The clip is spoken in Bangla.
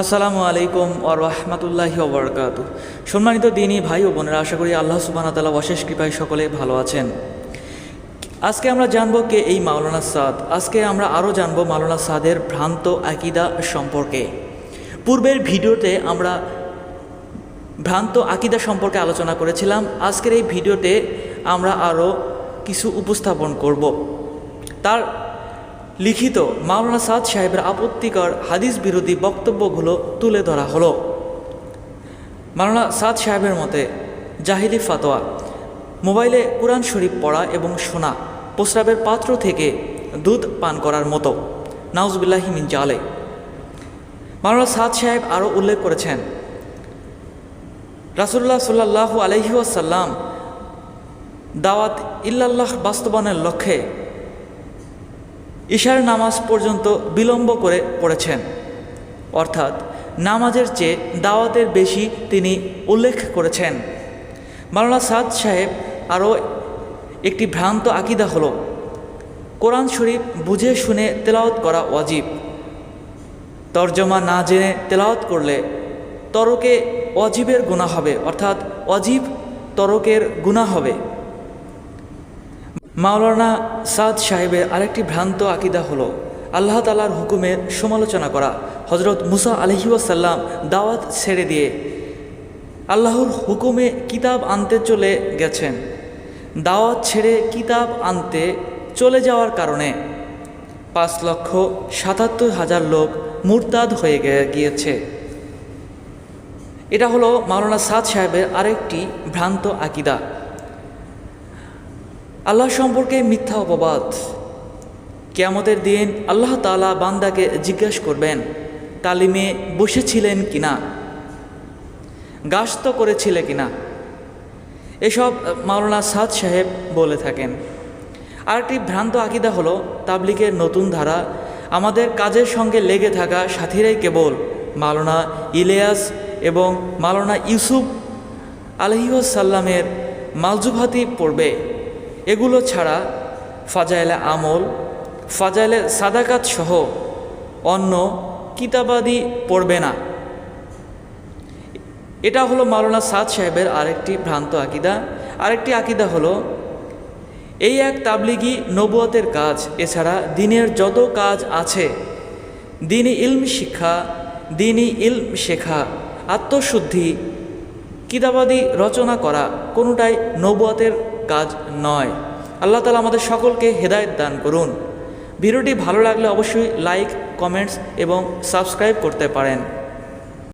আসসালামু আলাইকুম ও রহমতুল্লাহি ওবরকাত সম্মানিত দিনী ভাই ও বোনেরা, আশা করি আল্লাহ সুবাহ তালা অশেষ কৃপায় সকলে ভালো আছেন। আজকে আমরা জানব কে এই মাওলানা সাদ। আজকে আমরা আরও জানব মাওলানা সাদের ভ্রান্ত আকিদা সম্পর্কে। পূর্বের ভিডিওতে আমরা ভ্রান্ত আকিদা সম্পর্কে আলোচনা করেছিলাম। আজকের এই ভিডিওতে আমরা আরও কিছু উপস্থাপন করব। তার লিখিত মাওলানা সাদ সাহেবের আপত্তিকর হাদিস বিরোধী বক্তব্যগুলো তুলে ধরা হলো। মাওলানা সাদ সাহেবের মতে, জাহিলি ফাতোয়া, মোবাইলে কোরআন শরীফ পড়া এবং শোনা প্রস্রাবের পাত্র থেকে দুধ পান করার মতো। নাউজবিল্লাহি মিন জালে। মাওলানা সাদ সাহেব আরও উল্লেখ করেছেন রাসুল্লাহ সাল্লাহ আলহি আসাল্লাম দাওয়াত ইল্লাল্লাহ বাস্তবায়নের লক্ষ্যে ঈশার নামাজ পর্যন্ত বিলম্ব করে পড়েছেন। অর্থাৎ নামাজের চেয়ে দাওয়াতের বেশি তিনি উল্লেখ করেছেন। মাওলানা সাদ সাহেব আরও একটি ভ্রান্ত আকিদা হল, কোরআন শরীফ বুঝে শুনে তেলাওয়াত করা ওয়াজিব। তর্জমা না জেনে তেলাওয়াত করলে তরকে অজীবের গুণা হবে, অর্থাৎ অজীব তরকের গুণা হবে। মাওলানা সাদ সাহেবের আরেকটি ভ্রান্ত আকিদা হলো আল্লাহ তালার হুকুমের সমালোচনা করা। হজরত মুসা আলহিউসাল্লাম দাওয়াত ছেড়ে দিয়ে আল্লাহর হুকুমে কিতাব আনতে চলে গেছেন। দাওয়াত ছেড়ে কিতাব আনতে চলে যাওয়ার কারণে পাঁচ লক্ষ সাতাত্তর হাজার লোক মুরতাদ হয়ে গিয়েছে। এটা হলো মাওলানা সাদ সাহেবের আরেকটি ভ্রান্ত আকিদা। আল্লাহ সম্পর্কে মিথ্যা অপবাদ। কেয়ামতের দিন আল্লাহ তালা বান্দাকে জিজ্ঞাসা করবেন তালিমে বসেছিলেন কিনা? গাস্ত করেছিলে কিনা? এসব মাওলানা সাদ সাহেব বলে থাকেন। আরেকটি ভ্রান্ত আকিদা হলো তাবলিকের নতুন ধারা আমাদের কাজের সঙ্গে লেগে থাকা সাথীরাই কেবল মাওলানা ইলিয়াস এবং মাওলানা ইউসুফ আলহিউসাল্লামের মালজুভাতি পড়বে। এগুলো ছাড়া ফাজাইলে আমল, ফাজাইলে সাদাকাত সহ অন্য কিতাবাদি পড়বে না। এটা হলো মাওলানা সাদ সাহেবের আরেকটি ভ্রান্ত আকিদা। আরেকটি আকিদা হলো, এই এক তাবলিগি নবুয়তের কাজ, এছাড়া দিনের যত কাজ আছে দিনই ইলম শিক্ষা দিনই ইলম শেখা, আত্মশুদ্ধি, কিতাবাদি রচনা করা, কোনোটাই নবুয়তের কাজ নয়। আল্লাহ তালা আমাদের সকলকে হেদায়ত দান করুন। ভিডিওটি ভালো লাগলে অবশ্যই লাইক কমেন্টস এবং সাবস্ক্রাইব করতে পারেন।